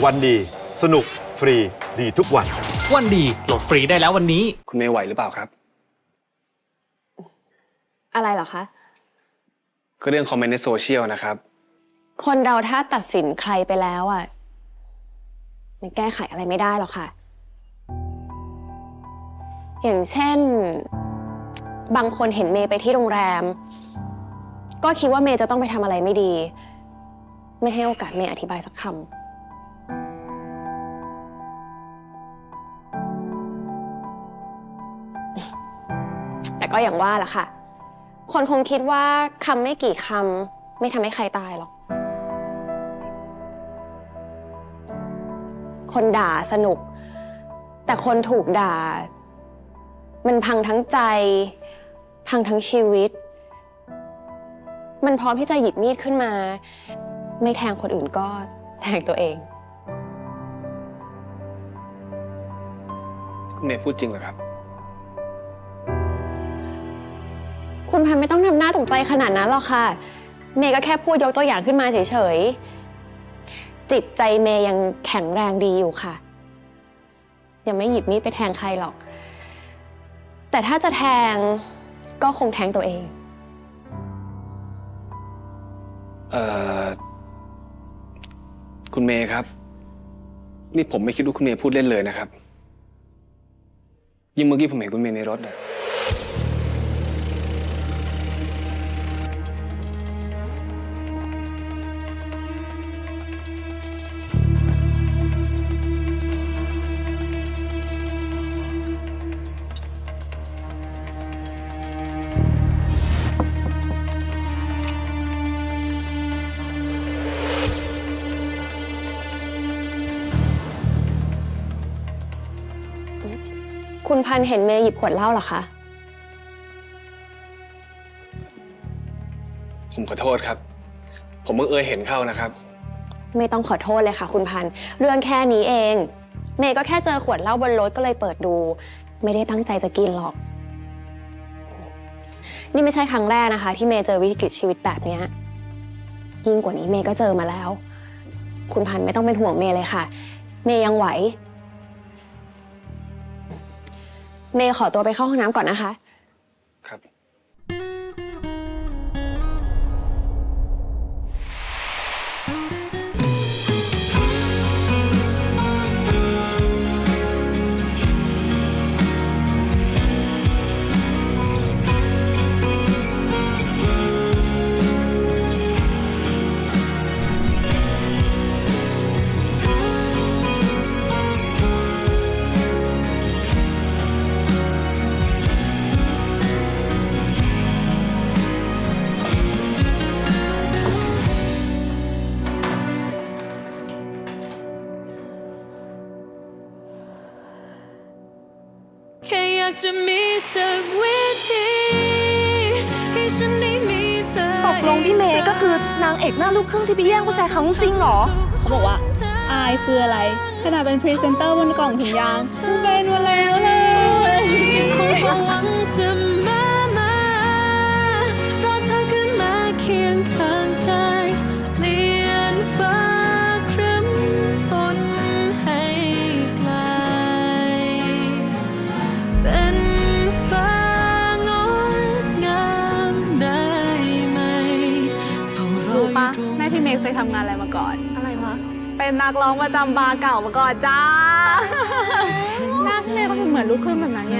วันดี สนุกฟรีดีทุกวัน วันดีโหลดฟรีได้แล้ววันนี้ คุณเมย์ไหวหรือเปล่าครับ อะไรเหรอคะ ก็เรื่องคอมเมนต์ในโซเชียลนะครับ คนเราถ้าตัดสินใครไปแล้วอะ มันแก้ไขอะไรไม่ได้หรอกค่ะ อย่างเช่น บางคนเห็นเมย์ไปที่โรงแรม ก็คิดว่าเมย์จะต้องไปทำอะไรไม่ดี ไม่ให้โอกาสเมย์อธิบายสักคำ ก็อย่างว่าล่ะค่ะ คนคงคิดว่าคำไม่กี่คำไม่ทำให้ใครตายหรอก คนด่าสนุก แต่คนถูกด่า มันพังทั้งใจ พังทั้งชีวิต มันพร้อมที่จะหยิบมีดขึ้นมา ไม่แทงคนอื่นก็แทงตัวเองคุณเมย์พูดจริงเหรอครับ คุณพันไม่ต้องทำหน้าตกใจขนาดนั้นหรอกค่ะ เมย์ก็แค่พูดยกตัวอย่างขึ้นมาเฉยๆ จิตใจเมย์ยังแข็งแรงดีอยู่ค่ะ ยังไม่หยิบมีดไปแทงใครหรอก แต่ถ้าจะแทงก็คงแทงตัวเอง เอ่อ คุณเมย์ครับ นี่ผมไม่คิดว่าคุณเมย์พูดเล่นเลยนะครับ ยิ่งเมื่อกี้ผมเห็นคุณเมย์ในรถอะ คุณพันเห็นเมย์หยิบขวดเหล้าเหรอคะ ผมขอโทษครับ ผมบังเอิญเห็นเข้านะครับ ไม่ต้องขอโทษเลยค่ะ คุณพันธุ์เรื่องแค่นี้เอง เมย์ก็แค่เจอขวดเหล้าบนรถก็เลยเปิดดู ไม่ได้ตั้งใจจะกินหรอก นี่ไม่ใช่ครั้งแรกนะคะ ที่เมย์เจอวิกฤตชีวิตแบบเนี้ยยิ่งกว่านี้เมย์ก็เจอมาแล้ว คุณพันธุ์ไม่ต้องเป็นห่วงเมย์เลยค่ะ เมย์ยังไหว เมย์ขอตัวไปเข้าห้องน้ำก่อนนะคะ ครับากจะมีสักวิธีให้ฉันได้มีเธอตกลงพี่เมย์ก็คือนางเอกหน้าลูกครึ่งที่ไปแย่งผู้ชายเขาจริงเหรอ เขาบอกว่า อายคืออะไร ขนาดเป็นพรีเซนเตอร์บนกล่องถุงยางเป็นมาแล้วเลยยังคงหวังเสมอ ย์เคยทำงานอะไรมาก่อน อะไรวะ เป็นนักร้องประจำบาร์เก่ามาก่อนจ้าหน้าพี่เมย์ก็เหมือนลูกครึ่งแบบนั้นไง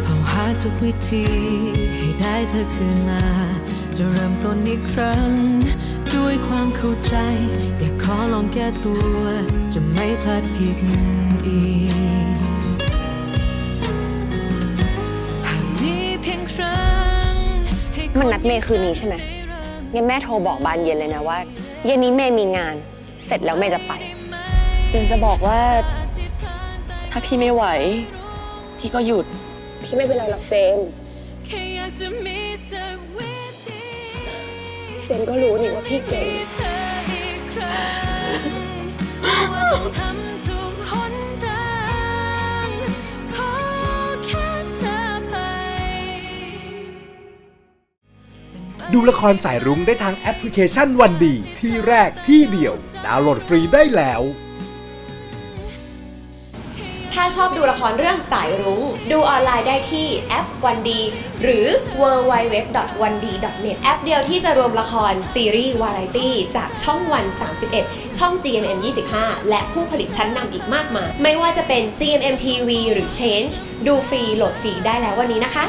เฝ้าหาทุกวิธีให้ได้เธอคืนมา จะเริ่มต้นอีกครั้ง ด้วยความเข้าใจ อยากขอลองแก้ตัว จะไม่พลาดผิดอีก หากมีเพียงครั้งให้คมันนัดเมย์คืนนี้ใช่ไหมงั้นแม่โทรบอกบานเย็นเลยนะว่า เย็นนี้เมย์มีงาน เสร็จแล้วเมย์จะไป เจนจะบอกว่า ถ้าพี่ไม่ไหว พี่ก็หยุด พี่ไม่เป็นไรหรอกเจน แค่อยากจะมีสักวิธี เจนก็รู้นี่ว่าพี่เก่ง ดูละครสายรุ้งได้ทางแอปพลิเคชันวันดีที่แรกที่เดียว ดาวน์โหลดฟรีได้แล้ว ถ้าชอบดูละครเรื่องสายรุง้ง ดูออนไลน์ได้ที่แอปวันดีหรือ w w w 1 d n e t แอปเดียวที่จะรวมละครซีรีส์วาไรตี้จากช่องวัน 31 ช่อง GMM 25 และผู้ผลิตชั้นนำอีกมากมาย ไม่ว่าจะเป็น GMM TV หรือ Change ดูฟรีโหลดฟรีได้แล้ววันนี้นะคะ